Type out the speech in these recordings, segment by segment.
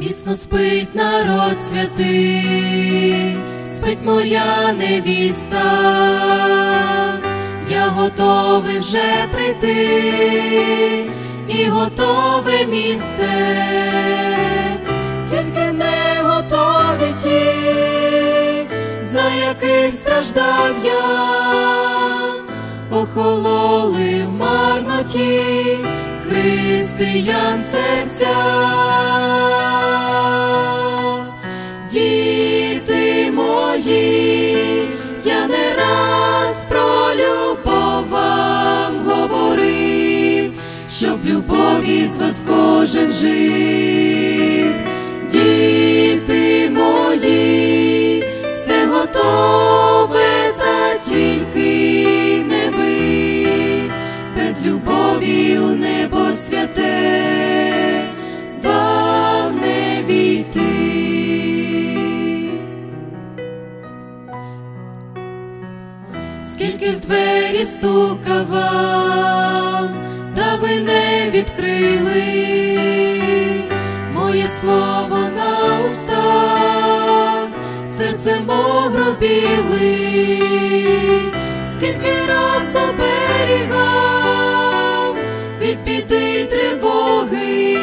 Міцно спить народ святий, спить моя невіста, я готовий вже прийти і готове місце, тільки не готові ті, за яких страждав я, охололи в марноті християн серця. Діти я не раз про любов вам говорив, щоб в любові з вас кожен жив. Діти мої, все готове, та тільки не ви, без любові у небо святе в двері стукав вам, та ви не відкрили моє слово на устах, серцем огробіли, скільки раз оберігав від біди тривоги,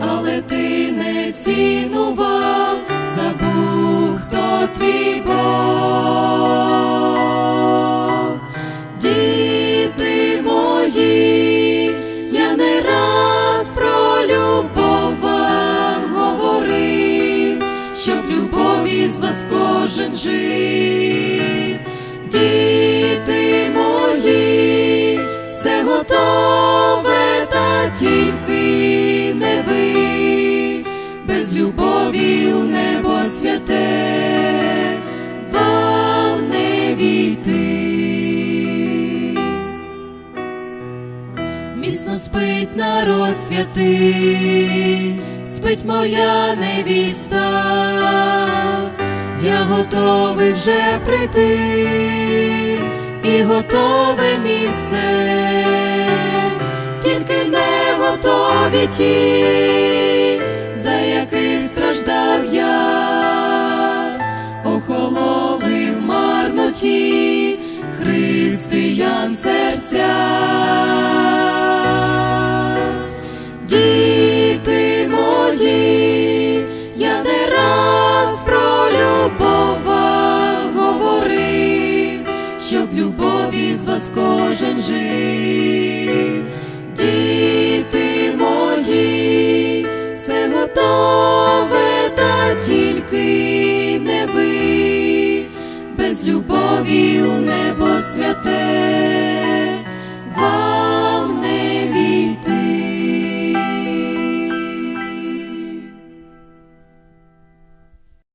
але ти не цінував, забув, хто твій кожен жив. Діти мої, все готове, та тільки не ви, без любові у небо святе вам не війти. Міцно спить народ святий, спить моя невіста, я готовий вже прийти. І готове місце, тільки не готові ті, за яких страждав я, охололи в марноті християн серця. Діти мої, вас кожен жив. Діти мої, все готове, та тільки не ви, без любові у небо святе.